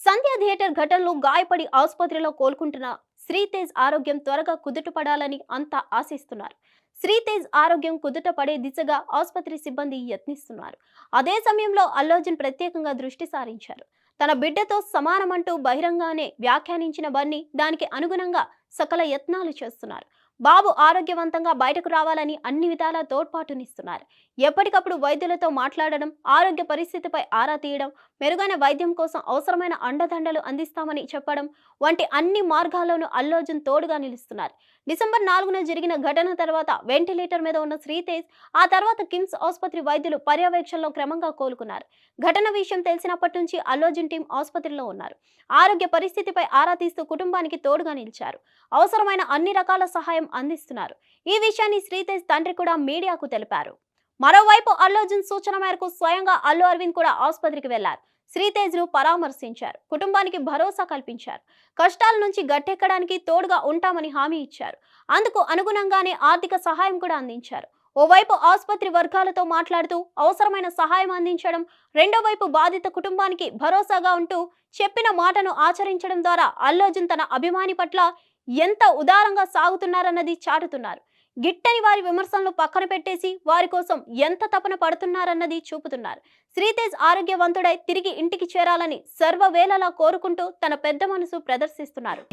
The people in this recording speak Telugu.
సంధ్య థియేటర్ ఘటనలో గాయపడి ఆసుపత్రిలో కోలుకుంటున్న శ్రీతేజ్ ఆరోగ్యం త్వరగా కుదుటపడాలని అంతా ఆశిస్తున్నారు. శ్రీతేజ్ ఆరోగ్యం కుదుట పడే దిశగా ఆసుపత్రి సిబ్బంది యత్నిస్తున్నారు. అదే సమయంలో అల్లోజన్ ప్రత్యేకంగా దృష్టి సారించారు. తన బిడ్డతో సమానమంటూ బహిరంగానే వ్యాఖ్యానించిన బన్నీ దానికి అనుగుణంగా సకల యత్నాలు చేస్తున్నారు. బాబు ఆరోగ్యవంతంగా బయటకు రావాలని అన్ని విధాలా తోడ్పాటునిస్తున్నారు. ఎప్పటికప్పుడు వైద్యులతో మాట్లాడడం ఆరోగ్య పరిస్థితిపై ఆరా తీయడం మెరుగైన వైద్యం కోసం అవసరమైన అండదండలు అందిస్తామని చెప్పడం వంటి అన్ని మార్గాల్లోనూ అల్లోజన్ తోడుగా నిలుస్తున్నారు. డిసెంబర్ నాలుగున జరిగిన ఘటన తర్వాత వెంటిలేటర్ మీద ఉన్న శ్రీతేజ్ ఆ తర్వాత కిమ్స్ ఆసుపత్రి వైద్యులు పర్యవేక్షణలో క్రమంగా కోలుకున్నారు. ఘటన విషయం తెలిసినప్పటి నుంచి అల్లోజన్ టీం ఆసుపత్రిలో ఉన్నారు. ఆరోగ్య పరిస్థితిపై ఆరా తీస్తూ కుటుంబానికి తోడుగా నిలిచారు. అవసరమైన అన్ని రకాల సహాయం అందిస్తున్నారు. ఈ విషయాన్ని శ్రీతేజ్ తండ్రి కూడా మీడియాకు తెలిపారు. మరోవైపు అల్లు అర్జున్ సూచన మేరకు స్వయంగా అల్లు అరవింద్ కూడా ఆసుపత్రికి వెళ్ళారు. శ్రీతేజ్ను పరామర్శించారు. కుటుంబానికి భరోసా కల్పించారు. కష్టాల నుంచి గట్టెక్కడానికి తోడుగా ఉంటామని హామీ ఇచ్చారు. అందుకు అనుగుణంగానే ఆర్థిక సహాయం కూడా అందించారు. ఓవైపు ఆసుపత్రి వర్గాలతో మాట్లాడుతూ అవసరమైన సహాయం అందించడం రెండో వైపు బాధిత కుటుంబానికి భరోసాగా ఉంటూ చెప్పిన మాటను ఆచరించడం ద్వారా అల్లుర్జున్ తన అభిమాని పట్ల ఎంత ఉదారంగా సాగుతున్నారన్నది చాటుతున్నారు. గిట్టని వారి విమర్శలను పక్కన పెట్టేసి వారి కోసం ఎంత తపన పడుతున్నారన్నది చూపుతున్నారు. శ్రీతేజ్ ఆరోగ్యవంతుడై తిరిగి ఇంటికి చేరాలని సర్వవేళలా కోరుకుంటూ తన పెద్ద మనసు ప్రదర్శిస్తున్నారు.